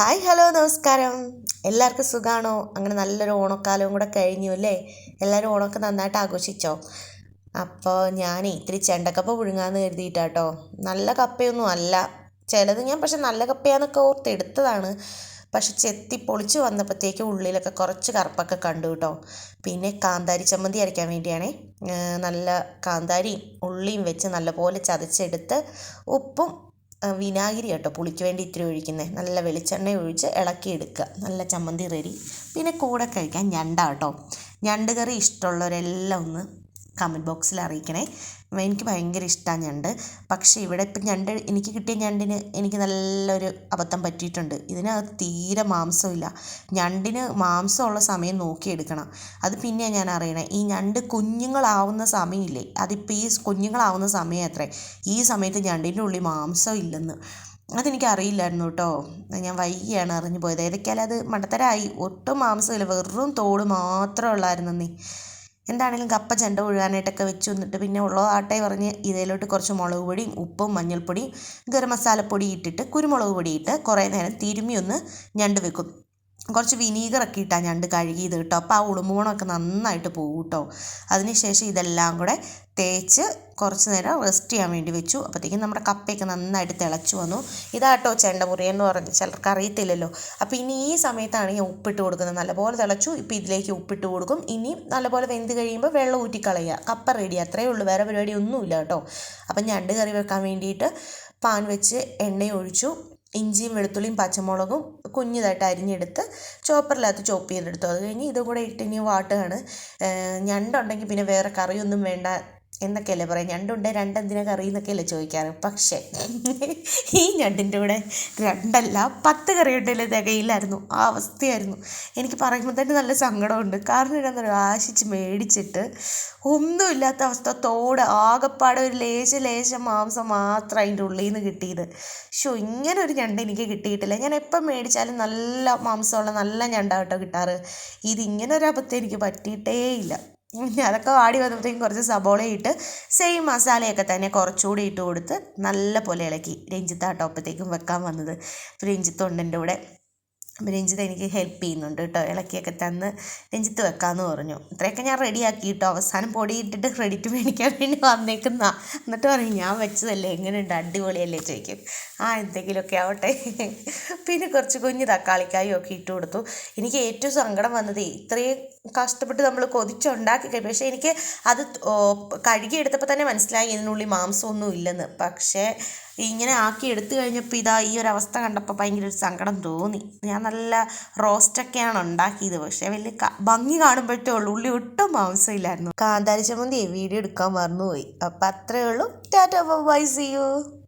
Hi hello നമസ്കാരം. എല്ലാവർക്കും സുഖമാണോ അങ്ങനെ നല്ലൊരു ഓണക്കാലവും കൂടെ കഴിഞ്ഞു അല്ലേ? എല്ലാവരും ഓണമൊക്കെ നന്നായിട്ട് ആഘോഷിച്ചോ? അപ്പോൾ ഞാൻ ഇത്തിരി ചെണ്ടക്കപ്പ പുഴുങ്ങാന്ന് കരുതിയിട്ടാട്ടോ. നല്ല കപ്പയൊന്നും അല്ല. ചിലത് ഞാൻ പക്ഷെ നല്ല കപ്പയാന്നൊക്കെ ഓർത്ത് എടുത്തതാണ്. പക്ഷെ ചെത്തി പൊളിച്ച് വന്നപ്പോഴത്തേക്ക് ഉള്ളിലൊക്കെ കുറച്ച് കറുപ്പൊക്കെ കണ്ടു കേട്ടോ. പിന്നെ കാന്താരി ചമ്മന്തി അരയ്ക്കാൻ വേണ്ടിയാണേ. നല്ല കാന്താരിയും ഉള്ളിയും വെച്ച് നല്ലപോലെ ചതച്ചെടുത്ത് ഉപ്പും വിനാഗിരി കേട്ടോ പുളിക്ക് വേണ്ടി ഇത്തിരി ഒഴിക്കുന്നത് നല്ല വെളിച്ചെണ്ണ ഒഴിച്ച് ഇളക്കിയെടുക്കുക. നല്ല ചമ്മന്തി റെഡി. പിന്നെ കൂടെ കഴിക്കാൻ ഞണ്ട കേട്ടോ ഞണ്ട് കറി ഇഷ്ടമുള്ളവരെല്ലാം ഒന്ന് കമന്റ് ബോക്സിൽ അറിയിക്കണേ. എനിക്ക് ഭയങ്കര ഇഷ്ടമാണ് ഞണ്ട്. പക്ഷേ ഇവിടെ ഇപ്പം ഞണ്ട് എനിക്ക് കിട്ടിയ ഞണ്ടിന് എനിക്ക് നല്ലൊരു അബദ്ധം പറ്റിയിട്ടുണ്ട്. ഇതിനകത്ത് തീരെ മാംസമില്ല ഞണ്ടിന് മാംസമുള്ള സമയം നോക്കിയെടുക്കണം. അത് പിന്നെയാണ് ഞാൻ അറിയണേ. ഈ ഞണ്ട് കുഞ്ഞുങ്ങളാവുന്ന സമയമില്ലേ? അതിപ്പോൾ ഈ കുഞ്ഞുങ്ങളാവുന്ന സമയം അത്രേ ഈ സമയത്ത് ഞണ്ടിന്റെ ഉള്ളിൽ മാംസം ഇല്ലെന്ന്. അതെനിക്ക് അറിയില്ലായിരുന്നു കേട്ടോ. ഞാൻ വൈകിയാണ് അറിഞ്ഞു പോയത്. ഏതൊക്കെയാലും അത് മണ്ടത്തരായി. ഒട്ടും മാംസമില്ല വെറും തോട് മാത്രമേ ഉള്ളായിരുന്നു നീ എന്താണെങ്കിലും കപ്പ ചെണ്ട ഒഴുകാനായിട്ടൊക്കെ വെച്ച് വന്നിട്ട് പിന്നെ ഉള്ളതാട്ടെ പറഞ്ഞ് ഇതിലോട്ട് കുറച്ച് മുളക് പൊടിയും ഉപ്പും മഞ്ഞൾപ്പൊടിയും ഗരം മസാലപ്പൊടി ഇട്ടിട്ട് കുരുമുളക് പൊടി ഇട്ട് കുറേ നേരം തിരുമ്മി ഒന്ന് ഞണ്ട് വെക്കും. കുറച്ച് വിനീഗറൊക്കെ ഇട്ടാൽ ഞണ്ട് കഴുകിയത് കേട്ടോ. അപ്പോൾ ആ ഉളുമ്പുമണമൊക്കെ നന്നായിട്ട് പോകും കേട്ടോ. അതിനുശേഷം ഇതെല്ലാം കൂടെ തേച്ച് കുറച്ച് നേരം റെസ്റ്റ് ചെയ്യാൻ വേണ്ടി വെച്ചു. അപ്പോഴത്തേക്കും നമ്മുടെ കപ്പയൊക്കെ നന്നായിട്ട് തിളച്ചു വന്നു. ഇതാട്ടോ ചെണ്ടമുറി എന്ന് പറഞ്ഞ് ചിലർക്ക് അറിയത്തില്ലല്ലോ. അപ്പോൾ ഇനി ഈ സമയത്താണ് ഞാൻ ഉപ്പിട്ട് കൊടുക്കുന്നത്. നല്ലപോലെ തിളച്ചു. ഇപ്പോൾ ഇതിലേക്ക് ഉപ്പിട്ട് കൊടുക്കും. ഇനി നല്ലപോലെ വെന്ത് കഴിയുമ്പോൾ വെള്ളം ഊറ്റിക്കളയുക. കപ്പ റെഡി അത്രയേ ഉള്ളൂ. വേറെ പരിപാടി ഒന്നുമില്ല കേട്ടോ. അപ്പം ഞണ്ട് കറി വെക്കാൻ വേണ്ടിയിട്ട് പാൻ വെച്ച് എണ്ണ ഒഴിച്ചു. ഇഞ്ചിയും വെളുത്തുള്ളിയും പച്ചമുളകും കുഞ്ഞിതായിട്ട് അരിഞ്ഞെടുത്ത് ചോപ്പറിനകത്ത് ചോപ്പ് ചെയ്തെടുത്തു. അത് കഴിഞ്ഞ് ഇതും കൂടെ ഇട്ട് ഇനി വാട്ടുകയാണ്. ഞണ്ടുണ്ടെങ്കിൽ പിന്നെ വേറെ കറിയൊന്നും വേണ്ട എന്നൊക്കെയല്ലേ പറയാം. ഞണ്ടുണ്ട് രണ്ടെന്തിനാ കറി എന്നൊക്കെയല്ലേ ചോദിക്കാറ്. പക്ഷേ ഈ ഞണ്ടിന്റെ കൂടെ രണ്ടല്ല പത്ത് കറി ഉണ്ടല്ലേ തികയില്ലായിരുന്നു ആ അവസ്ഥയായിരുന്നു. എനിക്ക് പറയുമ്പോൾ തന്നെ നല്ല സങ്കടമുണ്ട്. കാരണം എന്താ പറയുക ആശിച്ച് മേടിച്ചിട്ട് ഒന്നുമില്ലാത്ത അവസ്ഥ. തോട് ആകെപ്പാടെ ഒരു ലേശ ലേശം മാംസം മാത്രം അതിന്റെ ഉള്ളിൽ നിന്ന് കിട്ടിയത്. ഷോ ഇങ്ങനെ ഒരു ഞണ്ട് എനിക്ക് കിട്ടിയിട്ടില്ല. ഞാൻ എപ്പം മേടിച്ചാലും നല്ല മാംസമുള്ള നല്ല ഞണ്ടാട്ടോ കിട്ടാറ്. ഇതിങ്ങനെ ഒരു അബദ്ധം എനിക്ക് പറ്റിയിട്ടേ ഇല്ല അതൊക്കെ വാടി വന്നപ്പോഴത്തേക്കും കുറച്ച് സബോള ഇട്ട് സെയിം മസാലയൊക്കെ തന്നെ കുറച്ചുകൂടി ഇട്ട് കൊടുത്ത് നല്ല പോലെ ഇളക്കി. രഞ്ജിത്താട്ടോ അപ്പോഴത്തേക്കും വെക്കാൻ വന്നത്. രഞ്ജിത്തുണ്ട് എന്റെ കൂടെ. രഞ്ജിത്ത് എനിക്ക് ഹെൽപ്പ് ചെയ്യുന്നുണ്ട് കേട്ടോ ഇളക്കിയൊക്കെ തന്ന് രഞ്ജിത്ത് വെക്കാമെന്ന് പറഞ്ഞു. ഇത്രയൊക്കെ ഞാൻ റെഡിയാക്കി കേട്ടോ അവസാനം പൊടി ഇട്ടിട്ട് ക്രെഡിറ്റ് മേടിക്കാൻ വേണ്ടി വന്നേക്കുന്ന. എന്നിട്ട് പറയും ഞാൻ വെച്ചതല്ലേ? എങ്ങനെയുണ്ട്? അടിപൊളിയല്ലേ? ചോദിക്കും. ആ എന്തെങ്കിലുമൊക്കെ ആവട്ടെ. പിന്നെ കുറച്ച് കുഞ്ഞ് തക്കാളിക്കായും ഒക്കെ ഇട്ട് കൊടുത്തു. എനിക്ക് ഏറ്റവും സങ്കടം വന്നത് ഇത്രയും കഷ്ടപ്പെട്ട് നമ്മൾ കൊതിച്ചുണ്ടാക്കി കഴിഞ്ഞു പക്ഷേ എനിക്ക് അത് കഴുകിയെടുത്തപ്പോൾ തന്നെ മനസ്സിലായി ഇതിനുള്ളിൽ മാംസമൊന്നും ഇല്ലെന്ന്. പക്ഷേ ഇങ്ങനെ ആക്കി എടുത്തു കഴിഞ്ഞപ്പോൾ ഇതാ ഈ ഒരു അവസ്ഥ കണ്ടപ്പോൾ ഭയങ്കര ഒരു സങ്കടം തോന്നി. ഞാൻ നല്ല റോസ്റ്റൊക്കെയാണ് ഉണ്ടാക്കിയത്. പക്ഷേ വലിയ ഭംഗി കാണുമ്പോഴത്തേ ഉള്ളൂ. ഉള്ളി ഒട്ടും മാംസമില്ലായിരുന്നു. കാന്താരി ചമ്മന്തി വീഡിയോ എടുക്കാൻ മറന്നുപോയി. അപ്പം അത്രയേ ഉള്ളൂ. Tata by C U